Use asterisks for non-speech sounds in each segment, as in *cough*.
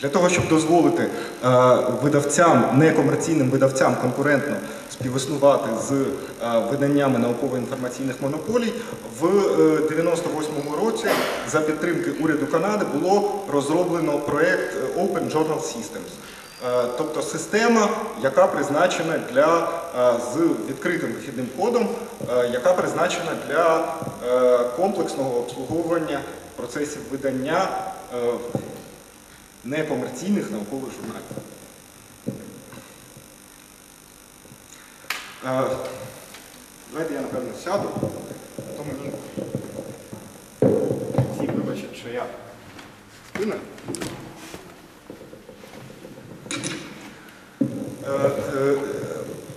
Для того, щоб дозволити е, видавцям, некомерційним видавцям конкурентно співіснувати з е, виданнями науково-інформаційних монополій, в е, 98-му році за підтримки уряду Канади було розроблено проєкт е, Open Journal Systems. Е, Тобто система, яка призначена для е, з відкритим вихідним кодом, е, яка призначена для е, комплексного обслуговування процесів видання е, некомерційних наукових журналів. Е, Давайте я, напевно, сяду, а то мені всі вибачать, що я спина. Е, е,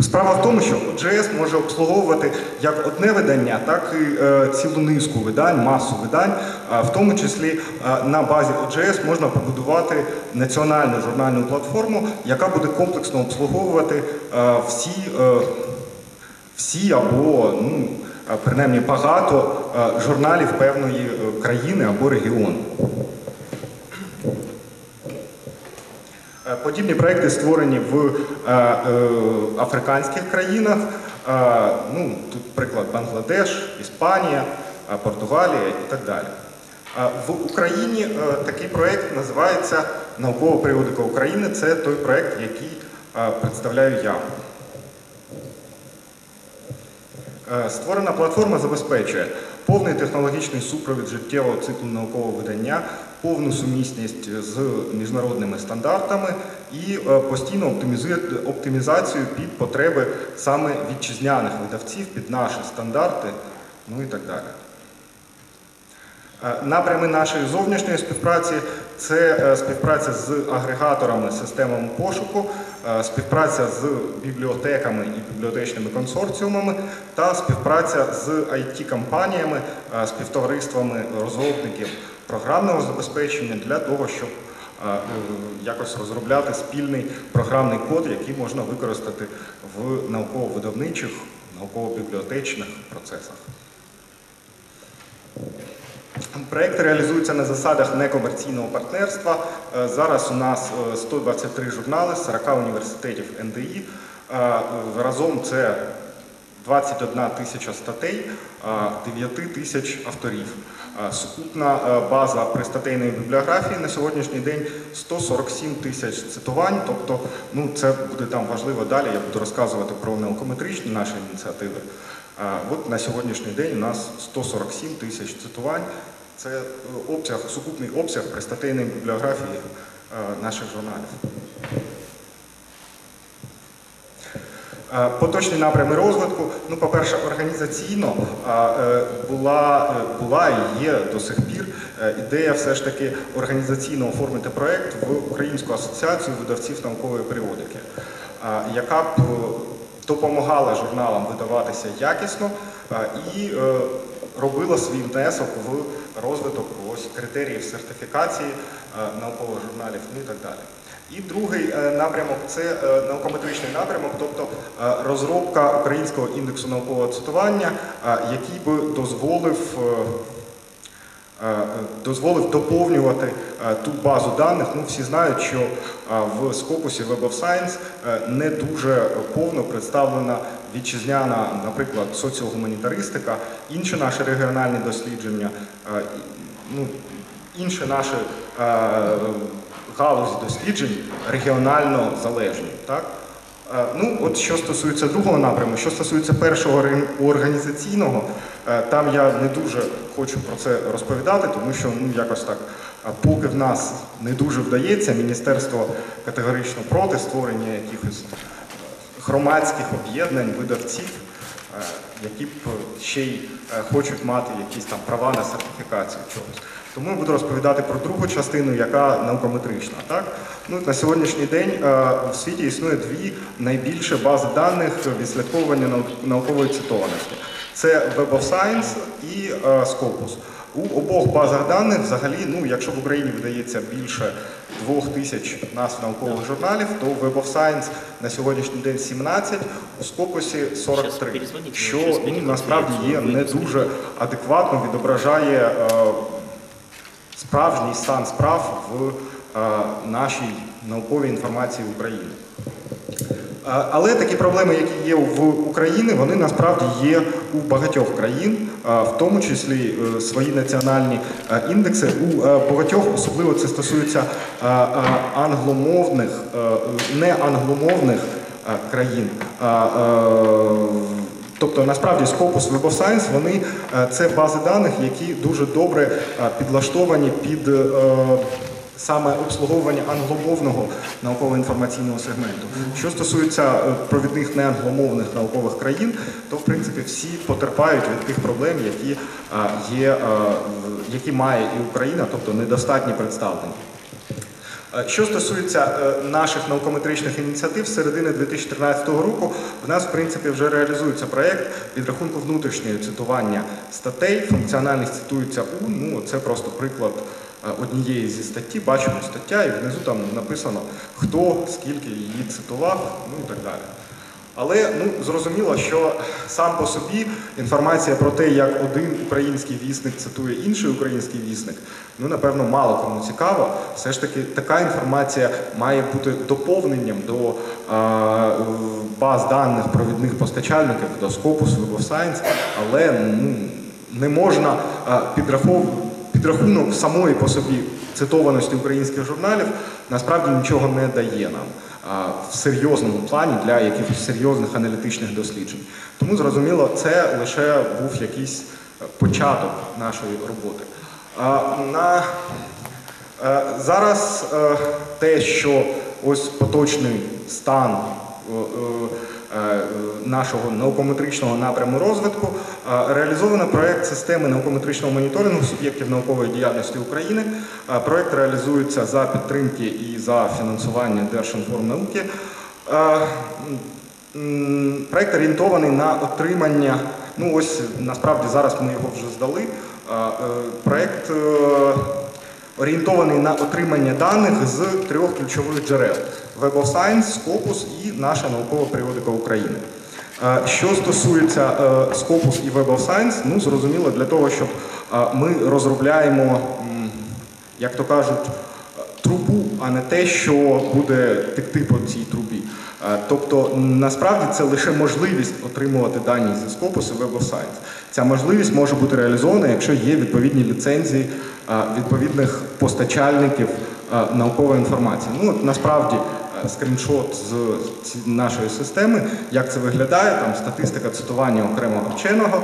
Справа в тому, що OJS може обслуговувати як одне видання, так і е, цілу низку видань, масу видань. А В тому числі е, на базі OJS можна побудувати національну журнальну платформу, яка буде комплексно обслуговувати е, всі, е, всі або ну, е, принаймні багато е, журналів певної е, країни або регіону. Е, Подібні проекти створені в е, е, африканських країнах. Е, ну, тут приклад Бангладеш, Іспанія, е, Португалія і так далі. Е, В Україні е, такий проєкт називається Наукова періодика України. Це той проєкт, який е, представляю я. Е, Створена платформа забезпечує повний технологічний супровід життєвого циклу наукового видання, повну сумісність з міжнародними стандартами і е, постійну оптимізацію під потреби саме вітчизняних видавців, під наші стандарти, ну і так далі. Е, Напрями нашої зовнішньої співпраці це е, співпраця з агрегаторами системами пошуку, е, співпраця з бібліотеками і бібліотечними консорціумами та співпраця з IT-компаніями, е, співтовариствами розробників програмного забезпечення для того, щоб е, е, якось розробляти спільний програмний код, який можна використати в науково-видавничих, науково-бібліотечних процесах. Проєкт реалізується на засадах некомерційного партнерства. Е, Зараз у нас е, 123 журнали з 40 університетів НДІ. Е, Разом це 21 тисяча статей, е, 9 тисяч авторів. Е, Сукупна е, база пристатейної бібліографії на сьогоднішній день 147 тисяч цитувань. Тобто, ну це буде там важливо далі. Я буду розказувати про наукометричні наші ініціативи. От на сьогоднішній день у нас 147 тисяч цитувань. Це е, обсяг, сукупний обсяг пристатейної бібліографії е, наших журналів. Е, Поточні напрями розвитку. Ну, по-перше, організаційно була, була і є до сих пір ідея все ж таки організаційно оформити проєкт в Українську асоціацію видавців наукової періодики, яка б допомагала журналам видаватися якісно і е, робила свій внесок в розвиток ось критеріїв сертифікації е, наукових журналів, і так далі. І другий е, напрямок це наукометричний напрямок, тобто розробка українського індексу наукового цитування, який би дозволив. Е, дозволив доповнювати е, ту базу даних. Ну, всі знають, що е, в скопусі Web of Science не дуже повно представлена вітчизняна, наприклад, соціогуманітаристика, інші наші регіональні дослідження, ну, інші наші галузі досліджень регіонально залежні. Так? Ну, от що стосується другого напряму, що стосується першого орг- організаційного, там я не дуже хочу про це розповідати, тому що ну, якось так, поки в нас не дуже вдається, міністерство категорично проти створення якихось е, громадських об'єднань, видавців, е, які б ще й е, хочуть мати якісь там права на сертифікацію чогось. Тому я буду розповідати про другу частину, яка наукометрична. Так? Ну, на сьогоднішній день е, в світі існує дві найбільші бази даних відслідковування наукової цитованості. Це Web of Science і е, Scopus. У обох базах даних взагалі, ну, якщо в Україні видається більше двох тисяч назв наукових журналів, то в Web of Science на сьогоднішній день 17, у Scopus 43, перезвоніть, що ну, насправді є не дуже адекватно відображає е, справжній стан справ в е, нашій науковій інформації України. Але такі проблеми, які є в Україні, вони насправді є у багатьох країн, в тому числі е, свої національні е, індекси. У е, багатьох, особливо це стосується англомовних, не англомовних е, країн. Тобто насправді Scopus Web of Science вони це бази даних, які дуже добре підлаштовані під саме обслуговування англомовного науково-інформаційного сегменту. Що стосується е, провідних неангломовних наукових країн, то в принципі всі потерпають від тих проблем, які е, є, е, які має і Україна, тобто недостатні представлення. Що стосується наших наукометричних ініціатив, з середини 2013 року в нас, в принципі, вже реалізується проєкт підрахунку внутрішнього цитування статей. Функціональність цитується у. Ну, це просто приклад однієї зі статті. Бачимо стаття, і внизу там написано, хто скільки її цитував, ну і так далі. Але ну зрозуміло, що сам по собі інформація про те, як один український вісник цитує інший український вісник, ну напевно мало кому цікаво. Все ж таки, така інформація має бути доповненням до е, баз даних провідних постачальників, до Scopus, Web of Science, але ну, не можна е, підраховувати. Підрахунок самої по собі цитованості українських журналів насправді нічого не дає нам в серйозному плані для якихось серйозних аналітичних досліджень. Тому зрозуміло, це лише був якийсь е, початок нашої роботи. На, е, зараз е, те, що ось поточний стан нашого наукометричного напряму розвитку е, реалізовано проект системи наукометричного моніторингу суб'єктів наукової діяльності України. Е, Проект реалізується за підтримки і за фінансування Держінформнауки. Е, м, орієнтований на отримання. Ну ось насправді зараз ми його вже здали. Е, е, Проект е, орієнтований на отримання даних з трьох ключових джерел: Web of Science, Scopus і наша наукова періодика України. Е, Що стосується е, Scopus і Web of Science, ну зрозуміло, для того, щоб е, ми розробляємо, як то кажуть, трубу, а не те, що буде текти по цій трубі. Тобто, насправді це лише можливість отримувати дані зі Scopus і Web of Science. Ця можливість може бути реалізована, якщо є відповідні ліцензії відповідних постачальників наукової інформації. Ну, от насправді скріншот з нашої системи, як це виглядає, там статистика цитування окремого вченого.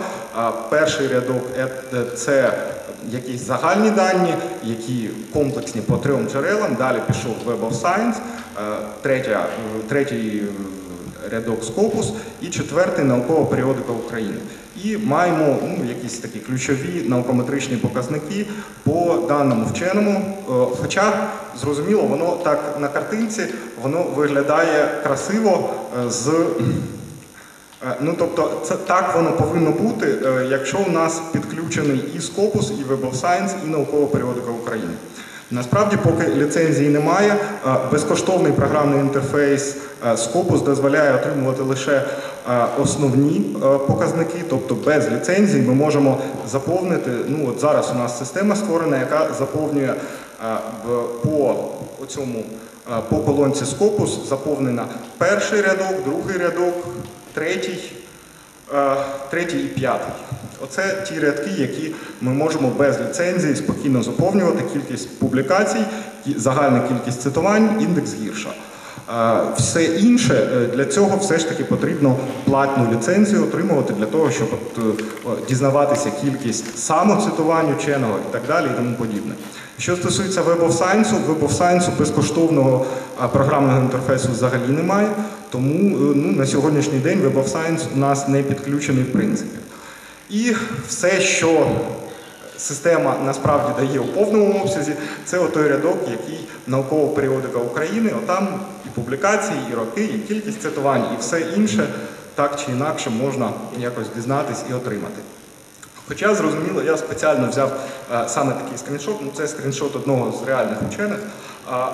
Перший рядок е- е, це якісь загальні дані, які комплексні по трьом джерелам. Далі пішов Web of Science, е, третя, третій рядок Scopus і четвертий наукова періодика України. І маємо ну, якісь такі ключові наукометричні показники по даному вченому. Е, Хоча, зрозуміло, воно так на картинці воно виглядає красиво е, з. Е, Ну, тобто, це так воно повинно бути, якщо у нас підключений і Scopus, і Web of Science, і наукова періодика України. Насправді, поки ліцензії немає, е, безкоштовний програмний інтерфейс е, Scopus дозволяє отримувати лише е, основні показники, тобто без ліцензій ми можемо заповнити. Ну от зараз у нас система створена, яка заповнює по цьому по колонці Scopus заповнена перший рядок, другий рядок, третій, третій і п'ятий. Оце ті рядки, які ми можемо без ліцензії спокійно заповнювати. Кількість публікацій, загальна кількість цитувань, індекс гірша. Е, Все інше е, для цього все ж таки потрібно платну ліцензію отримувати для того, щоб е, дізнаватися кількість самоцитувань ученого і так далі, і тому подібне. Що стосується Web of Science, Web of Science безкоштовного програмного інтерфейсу взагалі немає, тому е, ну, на сьогоднішній день Web of Science у нас не підключений в принципі. І все, що система насправді дає у повному обсязі, це отой рядок, який наукова періодика України, отам і публікації, і роки, і кількість цитувань, і все інше так чи інакше можна якось дізнатись і отримати. Хоча, зрозуміло, я спеціально взяв е, саме такий скріншот, ну це скріншот одного з реальних учених. А,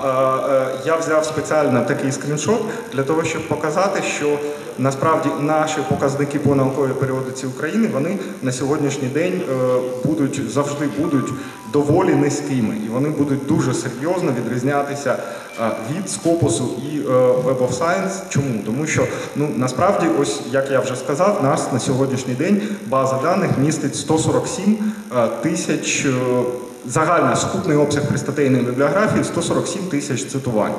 е, е, я взяв спеціально такий скріншот для того, щоб показати, що насправді наші показники по науковій періодиці України вони на сьогоднішній день е, будуть завжди будуть доволі низькими, і вони будуть дуже серйозно відрізнятися від Scopus і Web of Science. Чому? Тому що ну насправді, ось як я вже сказав, нас на сьогоднішній день база даних містить 147 е, тисяч. Загальний сукупний обсяг пристатейної бібліографії 147 тисяч цитувань.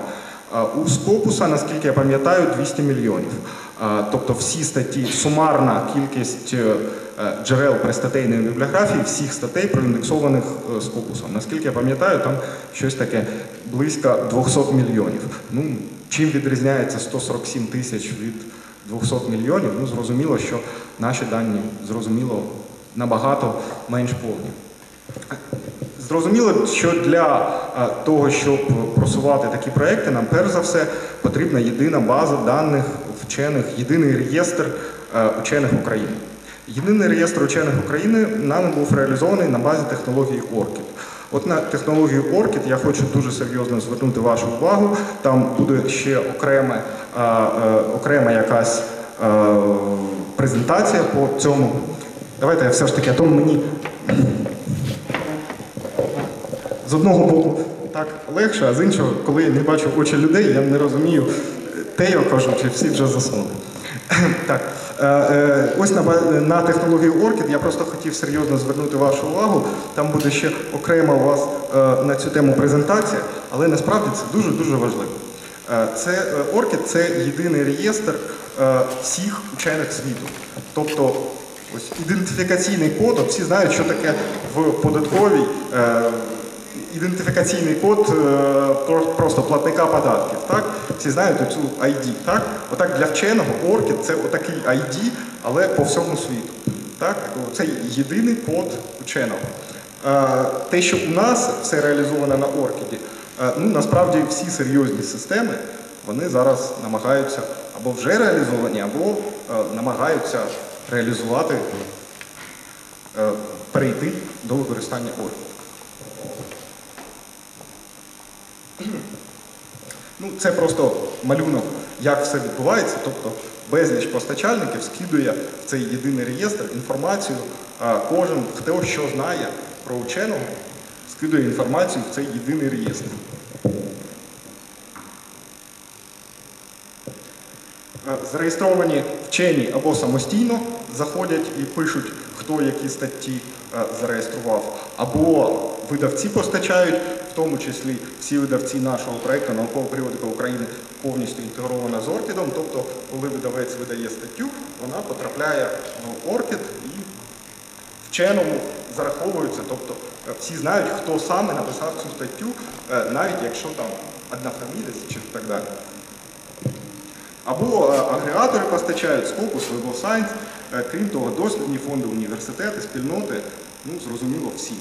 У Скопуса, наскільки я пам'ятаю, 200 мільйонів. Тобто всі статті, сумарна кількість е, е, джерел пристатейної бібліографії, всіх статей проіндексованих е, Скопусом. Наскільки я пам'ятаю, там щось таке близько 200 мільйонів. Ну, чим відрізняється 147 тисяч від 200 мільйонів? Ну, зрозуміло, що наші дані зрозуміло набагато менш повні. Зрозуміло, що для е, того, щоб просувати такі проекти, нам перш за все потрібна єдина база даних вчених, єдиний реєстр е, учених України. Єдиний реєстр учених України нами був реалізований на базі технології ORCID. От на технологію ORCID я хочу дуже серйозно звернути вашу увагу. Там буде ще окреме, е, окрема якась презентація по цьому. Давайте я все ж таки, а то мені з одного боку так легше, а з іншого, коли я не бачу очі людей, я не розумію, те я кажу, чи всі вже заснули. *clears throat* Так, е, е, ось на, на технологію Orchid я просто хотів серйозно звернути вашу увагу. Там буде ще окрема у вас е, на цю тему презентація, але насправді це дуже-дуже важливо. Це Orchid – це єдиний реєстр всіх учених світу. Тобто ось ідентифікаційний код, всі знають, що таке в податковій. Ідентифікаційний код е, просто платника податків. Так? Всі знають цю ID. Так? Отак для вченого ORCID це отакий ID, але по всьому світу. Так? Це єдиний код ученого. Е, Те, що у нас все реалізовано на ORCID, е, ну, насправді всі серйозні системи вони зараз намагаються або вже реалізовані, або намагаються реалізувати, перейти до використання ORCID. Ну, це просто малюнок, як все відбувається. Тобто безліч постачальників скидує в цей єдиний реєстр інформацію. Кожен, хто що знає про ученого, скидує інформацію в цей єдиний реєстр. Е, Зареєстровані вчені або самостійно заходять і пишуть, хто які статті е, зареєстрував, або видавці постачають, в тому числі всі видавці нашого проєкту наукова періодика України повністю інтегрована з Оркідом. Тобто, коли видавець видає статтю, вона потрапляє в Оркід і вченому зараховується. Тобто е, всі знають, хто саме написав цю статтю, е, навіть якщо там однофамілець чи так далі. Або е, агрегатори постачають Scopus, of Science, крім того, дослідні фонди, університети, спільноти, ну, зрозуміло, всі.